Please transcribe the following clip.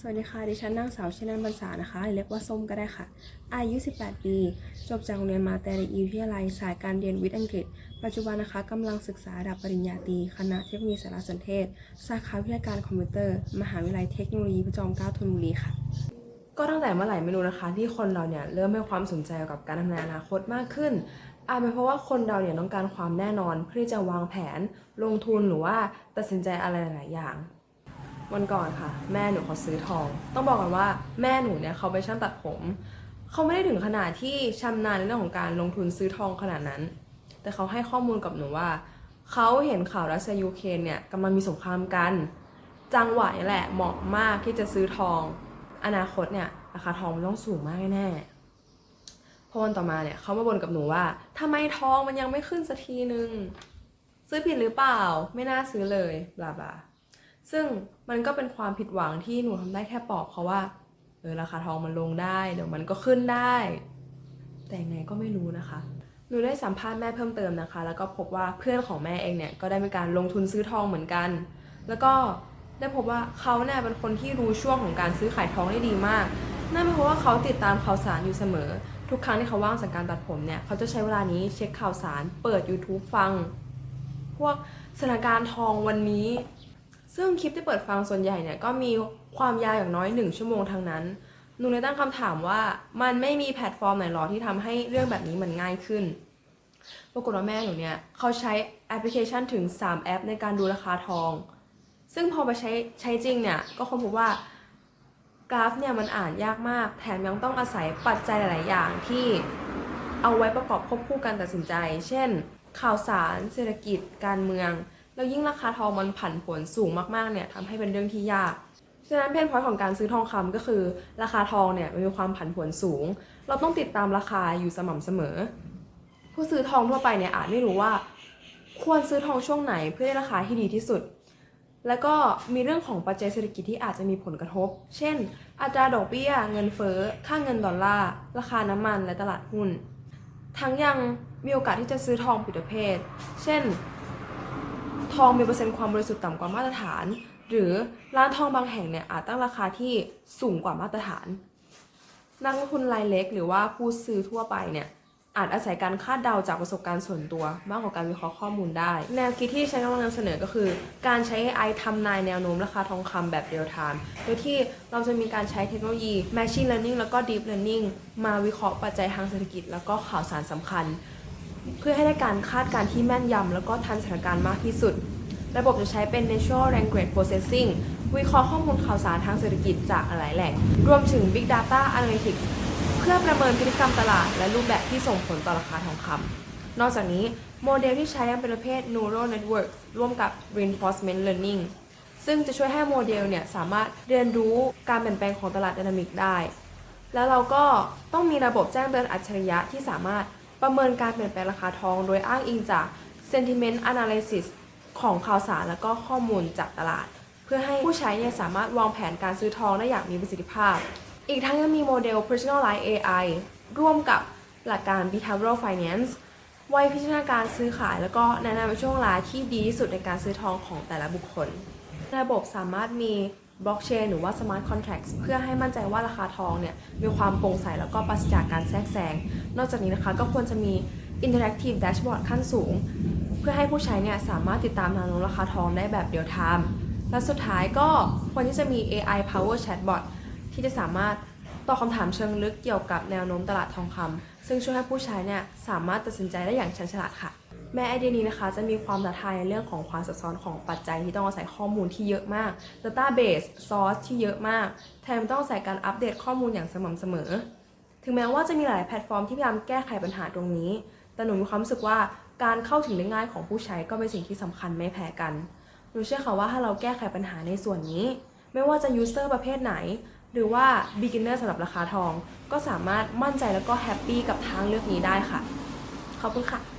สวัสดีค่ะ ดิฉันนางสาวชนันบรรษานะคะเรียกว่าส้มก็ได้ค่ะ อายุ 18 ปี จบจากโรงเรียนมาแต่ในวิทยาลัยสายการเรียนวิทย์อังกฤษ ปัจจุบันนะคะกำลังศึกษาระดับปริญญาตรีคณะเทคโนโลยีสารสนเทศ สาขาวิทยาการคอมพิวเตอร์ มหาวิทยาลัยเทคโนโลยีพระจอมเกล้าธนบุรีค่ะ ก็ตั้งแต่เมื่อไหร่ไม่รู้นะคะ ที่คนเราเนี่ยเริ่มให้ความสนใจเกี่ยวกับการทำงานอนาคตมากขึ้นอาจเป็นเพราะว่าคนเราเนี่ยต้องการความแน่นอนเพื่อที่จะวางแผน ลงทุนหรือว่าตัดสินใจอะไรหลายอย่าง วันก่อนค่ะ แม่หนูเขาซื้อทอง ต้องบอกก่อนว่าแม่หนูเนี่ยเขาไปช่างตัดผม เขาไม่ได้ถึงขนาดที่ชำนาญในเรื่องของการลงทุนซื้อทองขนาดนั้น แต่เขาให้ข้อมูลกับหนูว่า เขาเห็นข่าวรัสเซียยูเครนเนี่ยกำลังมีสงครามกัน จังหวะนี้แหละเหมาะมากที่จะซื้อทอง อนาคตเนี่ยราคาทองมันต้องสูงมากแน่ๆพอวันต่อมาเนี่ยเขามาบ่นกับหนูว่าทำไมทองมันยังไม่ขึ้นสักทีนึง ซื้อผิดหรือเปล่า ไม่น่าซื้อเลยบลาบลา ซึ่งมันก็เป็นความผิดหวังที่หนูทำได้แค่ปลอบเขาว่าเออราคาทองมันลงได้เดี๋ยวมันก็ขึ้นได้ แต่ยังไงก็ไม่รู้นะคะ หนูได้สัมภาษณ์แม่เพิ่มเติมนะคะ แล้วก็พบว่าเพื่อนของแม่เองเนี่ยก็ได้มีการลงทุนซื้อทองเหมือนกัน แล้วก็ได้พบว่าเขาเนี่ยเป็นคนที่รู้ช่วงของการซื้อขายทองได้ดีมากนั่นเป็นเพราะว่าเขาติดตามข่าวสารอยู่เสมอ ทุกครั้งที่เขาว่างจากการตัดผมเนี่ยเขาจะใช้เวลานี้เช็คข่าวสาร เปิด YouTube ฟัง พวกสถานการณ์ทองวันนี้ ซึ่งคลิปที่เปิดฟังส่วนใหญ่เนี่ยก็มีความยาวอย่างน้อย 1 ชั่วโมงทั้งนั้นหนูเลยตั้งคำถามว่ามันไม่มีแพลตฟอร์มไหนหรอที่ทำให้เรื่องแบบนี้มันง่ายขึ้น ปรากฏว่าแม่หนูเนี่ยเขาใช้แอปพลิเคชันถึง 3 แอปในการดูราคาทอง ซึ่งพอไปใช้ใช้จริงเนี่ยก็ค้นพบว่ากราฟเนี่ยมันอ่านยากมาก แถมยังต้องอาศัยปัจจัยหลาย ๆ อย่างที่เอาไว้ประกอบควบคู่กันตัดสินใจ เช่น ข่าวสาร เศรษฐกิจ การเมือง แล้วยิ่งราคาทองมันผันผวนสูงมากๆเนี่ยทำให้เป็นเรื่องที่ยากฉะนั้นเพนพอยต์ของการซื้อทองคำก็คือ ราคาทองเนี่ยมันมีความผันผวนสูง เราต้องติดตามราคาอยู่สม่ำเสมอ ผู้ซื้อทองทั่วไปเนี่ยอาจไม่รู้ว่า ควรซื้อทองช่วงไหนเพื่อได้ราคาที่ดีที่สุด แล้วก็มีเรื่องของปัจจัยเศรษฐกิจที่อาจจะมีผลกระทบ เช่น อัตราดอกเบี้ย เงินเฟ้อ ค่าเงินดอลลาร์ ราคาน้ำมันและตลาดหุ้น ทั้งยังมีโอกาสที่จะซื้อทองผิดประเภท เช่น ทองมีเปอร์เซ็นต์ความบริสุทธิ์ต่ำกว่ามาตรฐาน หรือร้านทองบางแห่งเนี่ยอาจตั้งราคาที่สูงกว่ามาตรฐาน นักลงทุนรายเล็ก หรือว่าผู้ซื้อทั่วไปเนี่ยอาจอาศัยการคาดเดาจากประสบการณ์ส่วนตัว มากกว่าการวิเคราะห์ข้อมูลได้ แนวคิดที่ฉันกำลังนำเสนอก็คือ การใช้ AI ทำนายแนวโน้มราคาทองคำแบบเรียลไทม์โดยที่เราจะมีการใช้เทคโนโลยี Machine Learning แล้วก็ Deep Learning มาวิเคราะห์ปัจจัยทางเศรษฐกิจ แล้วก็ข่าวสารสำคัญ เพื่อให้ได้การคาดการณ์ที่แม่นยำแล้วก็ทันสถานการณ์มากที่สุด ระบบจะใช้เป็น Natural Language Processing วิเคราะห์ข้อมูลข่าวสารทางเศรษฐกิจจากหลายแหล่ง รวมถึง Big Data Analytics เพื่อประเมินพฤติกรรมตลาด และรูปแบบที่ส่งผลต่อราคาทองคำนอกจากนี้โมเดลที่ใช้ยังเป็นประเภท Neural Networks ร่วมกับ Reinforcement Learning ซึ่งจะช่วยให้โมเดลเนี่ยสามารถเรียนรู้การเปลี่ยนแปลงของตลาดดินามิกได้ แล้วเราก็ต้องมีระบบแจ้งเตือนอัจฉริยะที่สามารถ ประเมินการเปลี่ยนแปลงราคาทอง โดยอ้างอิงจาก sentiment analysis ของข่าวสารและก็ข้อมูลจากตลาด เพื่อให้ผู้ใช้เนี่ยสามารถวางแผนการซื้อทองได้อย่างมีประสิทธิภาพ อีกทั้งยังมีโมเดล personalized AI ร่วมกับหลักการ behavioral finance ไว้พิจารณาการซื้อขาย แล้วก็แนะนำช่วงเวลาที่ดีที่สุดในการซื้อทองของแต่ละบุคคล ระบบสามารถมี บล็อกเชนหรือว่า smart contracts เพื่อให้มั่นใจว่าราคาทองเนี่ยมีความโปร่งใสแล้วก็ปราศจากการแทรกแซง นอกจากนี้นะคะก็ควรจะมี interactive dashboard ขั้นสูง เพื่อให้ผู้ใช้เนี่ยสามารถติดตามแนวโน้มราคาทองได้แบบเดียวทามและสุดท้ายก็ควรที่จะมี AI power chatbot ที่จะสามารถตอบคำถามเชิงลึกเกี่ยวกับแนวโน้มตลาดทองคำซึ่งช่วยให้ผู้ใช้เนี่ยสามารถตัดสินใจได้อย่างฉลาดค่ะ แม้ไอเดียนี้นะคะจะมีความท้าทายในเรื่องของความซับซ้อนของปัจจัยที่ต้องอาศัยข้อมูลที่เยอะมาก Database Source ที่เยอะมาก แถมต้องอาศัยการอัปเดตข้อมูลอย่างสม่ำเสมอ ถึงแม้ว่าจะมีหลายแพลตฟอร์มที่พยายามแก้ไขปัญหาตรงนี้ แต่หนูมีความรู้สึกว่าการเข้าถึงได้ง่ายของผู้ใช้ก็เป็นสิ่งที่สำคัญไม่แพ้กัน หนูเชื่อค่ะว่าถ้าเราแก้ไขปัญหาในส่วนนี้ ไม่ว่าจะ user ประเภทไหน หรือว่า beginner สำหรับราคาทอง ก็สามารถมั่นใจแล้วก็แฮปปี้กับทางเลือกนี้ได้ค่ะ ขอบคุณค่ะ